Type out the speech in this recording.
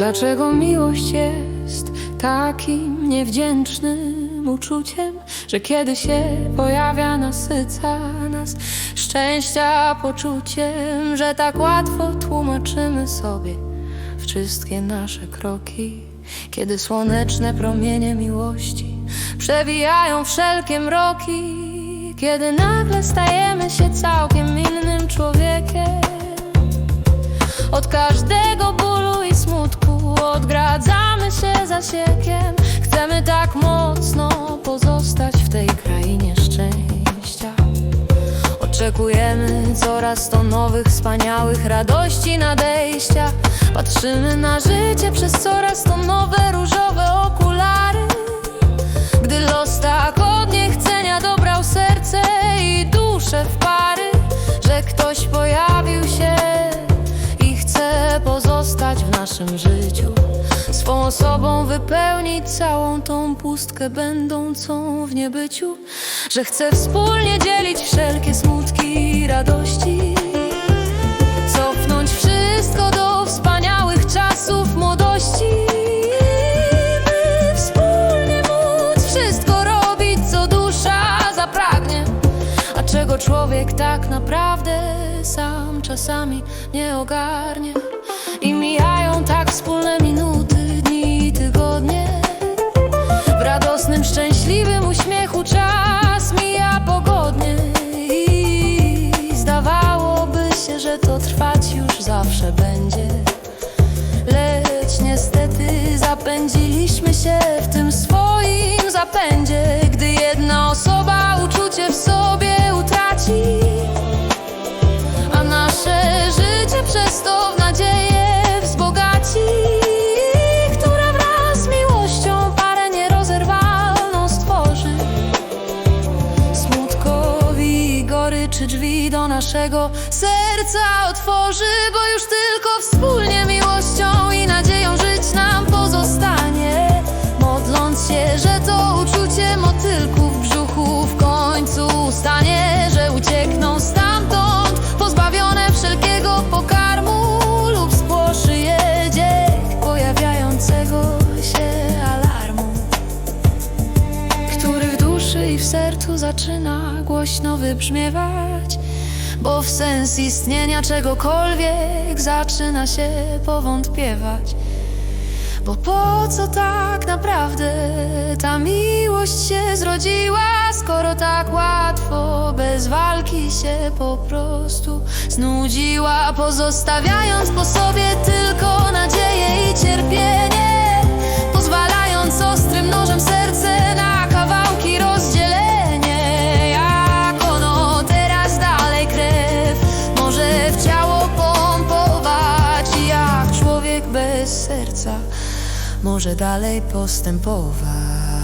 Dlaczego miłość jest takim niewdzięcznym uczuciem, że kiedy się pojawia, nasyca nas szczęścia poczuciem, że tak łatwo tłumaczymy sobie wszystkie nasze kroki, kiedy słoneczne promienie miłości przewijają wszelkie mroki, kiedy nagle stajemy się całkiem innym człowiekiem. Od każdego Chcemy tak mocno pozostać w tej krainie szczęścia. Oczekujemy coraz to nowych, wspaniałych radości nadejścia. Patrzymy na życie przez coraz to wypełnić całą tą pustkę będącą w niebyciu, że chce wspólnie dzielić wszelkie smutki i radości. Cofnąć wszystko do wspaniałych czasów młodości. By wspólnie móc wszystko robić, co dusza zapragnie. A czego człowiek tak naprawdę sam czasami nie ogarnie. I mijają tak wspólne zapędziliśmy się w tym swoim zapędzie, do naszego serca otworzy, bo już tylko wspólnie miłością i nadzieją żyć nam pozostanie. Modląc się, że to uczucie motylków w brzuchu w końcu ustanie, że uciekną stamtąd, pozbawione wszelkiego pokarmu lub spłoszy je dzień pojawiającego się alarmu który w duszy i w sercu zaczyna głośno wybrzmiewać, bo w sens istnienia czegokolwiek zaczyna się powątpiewać. Bo po co tak naprawdę ta miłość się zrodziła, skoro tak łatwo, bez walki się po prostu znudziła, pozostawiając po sobie tylko nadzieję może dalej postępować.